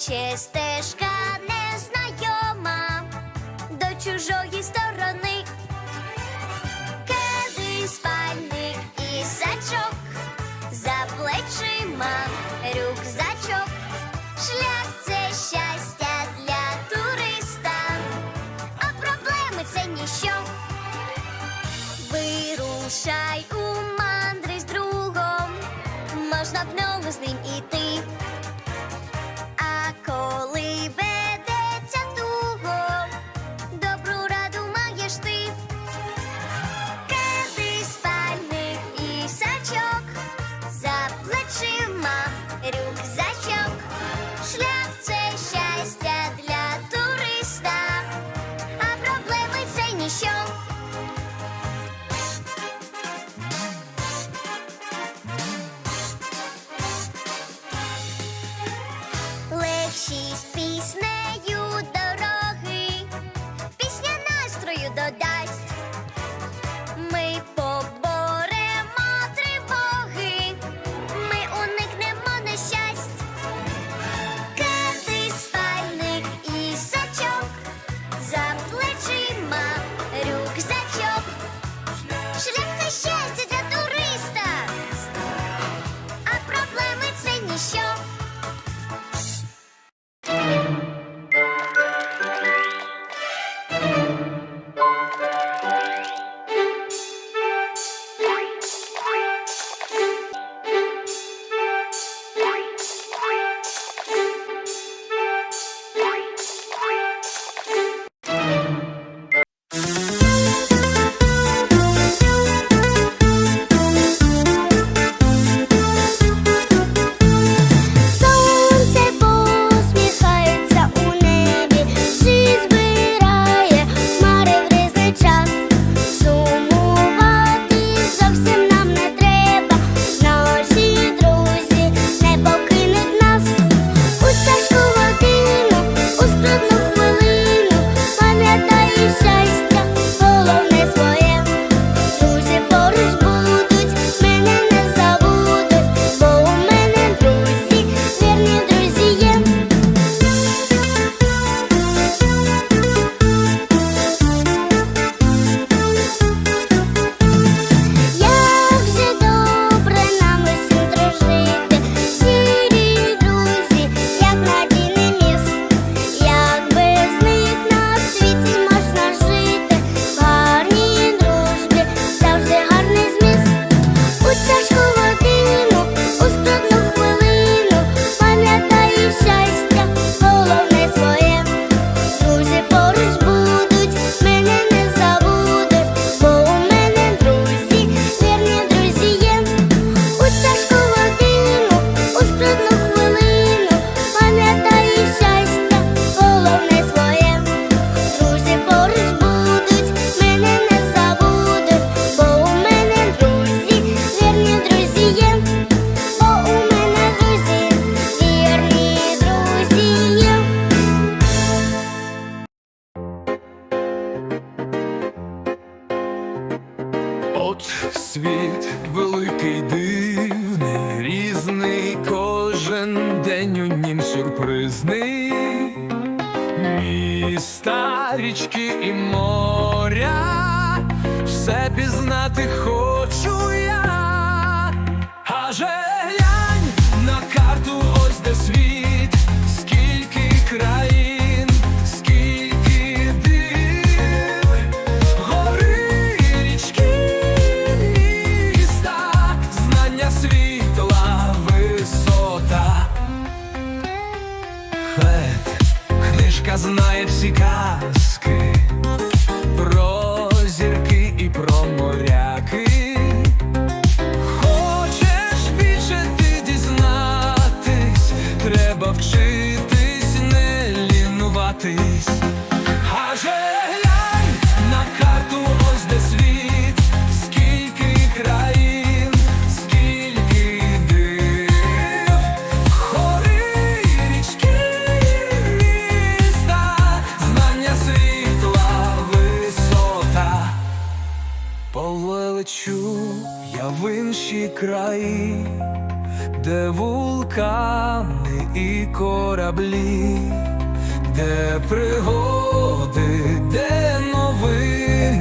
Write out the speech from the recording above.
Наче стежка незнайома до чужої сторони, кеди спальник і сачок, за плечима рюкзачок, шлях це щастя для туриста, а проблеми це ніщо. Вирушай у мандри з другом, можна в ногу з ним іти. Кожен день у нім сюрпризний Міста, річки і моря, все пізнати хочу. Я в іншій краї, де вулкани і кораблі, де пригоди, де новини.